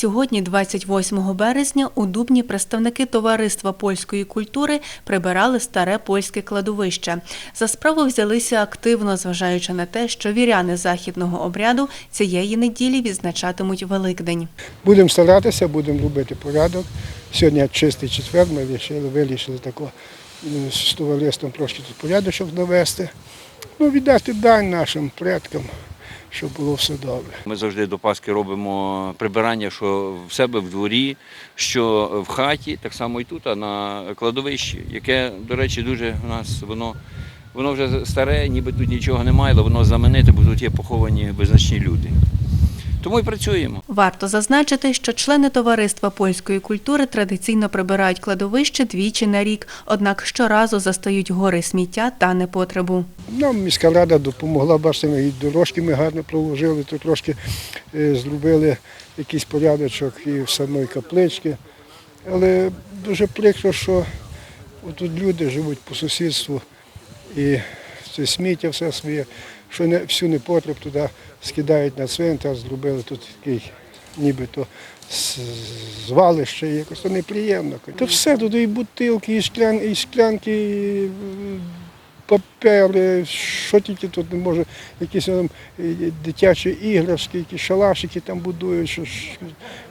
Сьогодні, 28 березня, у Дубні представники товариства польської культури прибирали старе польське кладовище. За справу взялися активно, зважаючи на те, що віряни західного обряду цієї неділі відзначатимуть Великдень. Будемо старатися, будемо робити порядок. Сьогодні чистий четвер, ми вирішили, вирішили тако е, з товариством трошки тут порядочок навести. Ну, віддати дань нашим предкам, щоб було все добре. Ми завжди до Пасхи робимо прибирання, що в себе в дворі, що в хаті, так само і тут, а на кладовищі, яке, до речі, дуже у нас воно, воно вже старе, ніби тут нічого немає, але воно знамените, бо тут є поховані визначні люди. Тому і працюємо. Варто зазначити, що члени товариства польської культури традиційно прибирають кладовище двічі на рік, однак щоразу застають гори сміття та непотребу. Нам міська рада допомогла, бачите, ми і дорожки ми гарно проложили, то трошки е, зробили якийсь порядочок і в самої каплички. Але дуже прикро, що тут люди живуть по сусідству і це сміття все своє, що не, всю непотреб туди скидають на цвинтар, зробили тут такий нібито звалище, якось то неприємно. То все, тут і бутилки, і, шклян, і шклянки, і папери, що тільки тут не може, якісь там е, дитячі іграшки, якісь шалашики там будують, що ж,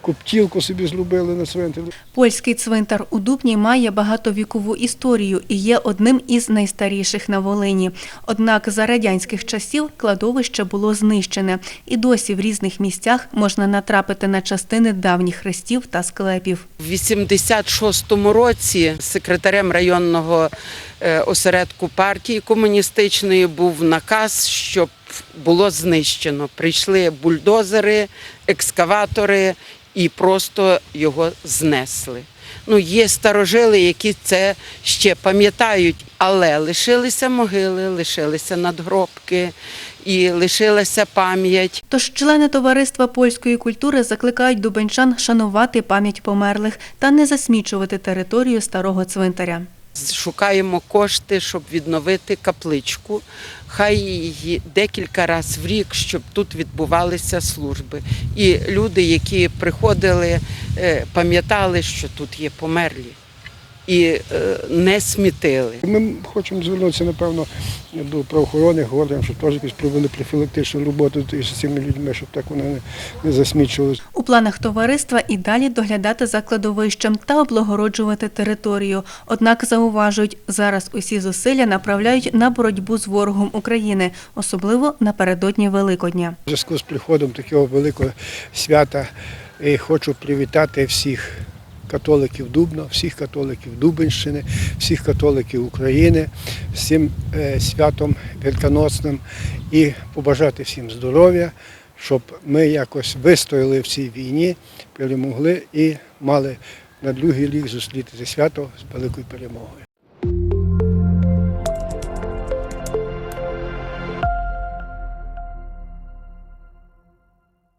коптілку собі зробили на цвинтарі. Польський цвинтар у Дубні має багатовікову історію і є одним із найстаріших на Волині. Однак за радянських часів кладовище було знищене, і досі в різних місцях можна натрапити на частини давніх хрестів та склепів. В 86-му році секретарем районного осередку партії комуністичної був наказ, щоб було знищено. Прийшли бульдозери, екскаватори і просто його знесли. Ну, є старожили, які це ще пам'ятають, але лишилися могили, лишилися надгробки і лишилася пам'ять. Тож члени товариства польської культури закликають дубенчан шанувати пам'ять померлих та не засмічувати територію старого цвинтаря. Шукаємо кошти, щоб відновити капличку. Хай її декілька разів в рік, щоб тут відбувалися служби. І люди, які приходили, е, пам'ятали, що тут є померлі, і е, не смітили. Ми хочемо звернутися, напевно, до правоохоронних органів, щоб теж якусь провели профілактичну роботу з цими людьми, щоб так вони не, засмічувалися. У планах товариства і далі доглядати за кладовищем та облагороджувати територію. Однак зауважують, зараз усі зусилля направляють на боротьбу з ворогом України, особливо напередодні Великодня. У зв'язку з приходом такого великого свята е, хочу привітати всіх католиків Дубна, всіх католиків Дубенщини, всіх католиків України цим е, святом великоносним і побажати всім здоров'я, щоб ми якось вистояли в цій війні, перемогли і мали на другий рік зустріти це свято з великою перемогою.